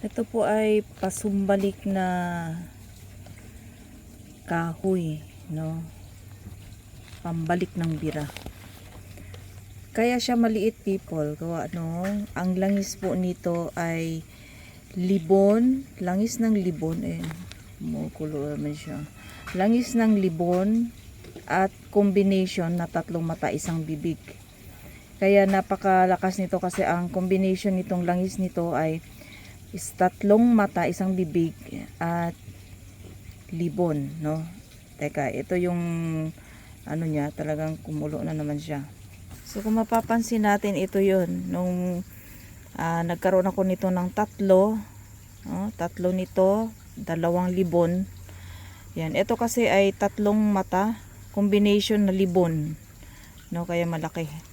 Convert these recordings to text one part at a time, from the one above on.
Ito po ay pasumbalik na kahoy, no? Pambalik ng bira. Kaya siya maliit people, gawa no? Ang langis po nito ay libon, langis ng libon, eh, kumukulo naman siya. Langis ng libon at combination na tatlong mata, isang bibig. Kaya napakalakas nito kasi ang combination nitong langis nito ay is tatlong mata, isang bibig at libon, no? Teka, ito yung ano niya, talagang kumulo na naman siya. So kung mapapansin natin, ito yun. Nung ah, nagkaroon ako nito ng tatlo, no? tatlo nito, dalawang libon. Yan, ito kasi ay tatlong mata, combination na libon. No, kaya malaki.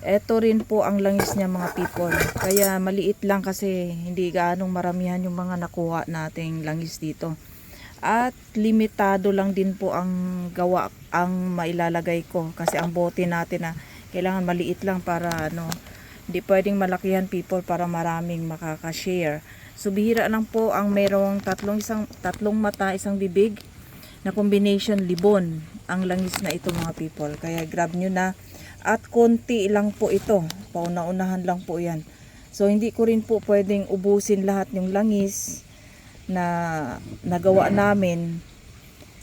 Ito rin po ang langis niya mga people. Kaya maliit lang kasi hindi gaanong maramihan yung mga nakuha nating langis dito. At limitado lang din po ang gawa ang mailalagay ko kasi ang bote natin na kailangan maliit lang para ano hindi pwedeng malakihan people para maraming makaka-share. So bihira lang po ang mayroong tatlong isang tatlong mata, isang bibig na combination libon ang langis na ito mga people. Kaya grab nyo na at konti lang po ito. Pauna-unahan lang po yan. So hindi ko rin po pwedeng ubusin lahat yung langis na nagawa namin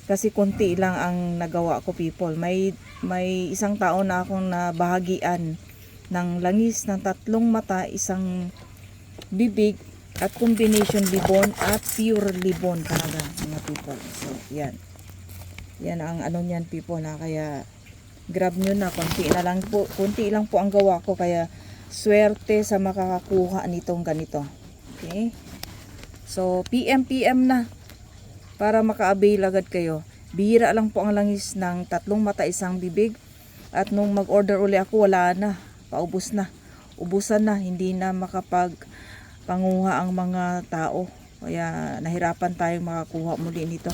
kasi konti lang ang nagawa ko people. May may isang tao na akong nabahagian ng langis ng tatlong mata, isang bibig at combination libon at pure libon talaga people. So yan. Yan ang ano niyan people na kaya grab nyo na. Konti na lang po konti lang po ang gawa ko. Kaya swerte sa makakakuha nitong ganito. Okay? So PM PM na. Para maka-avail agad kayo. Bihira lang po ang langis ng tatlong mata isang bibig. At nung mag-order uli ako wala na. Paubos na. Ubusan na. Hindi na makapag panguha ang mga tao kaya nahirapan tayong makakuha muli nito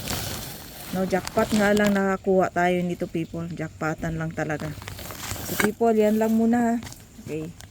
No, jackpot nga lang nakakuha tayo nito people. Jackpotan lang talaga. So people, yan lang muna. ha. Okay.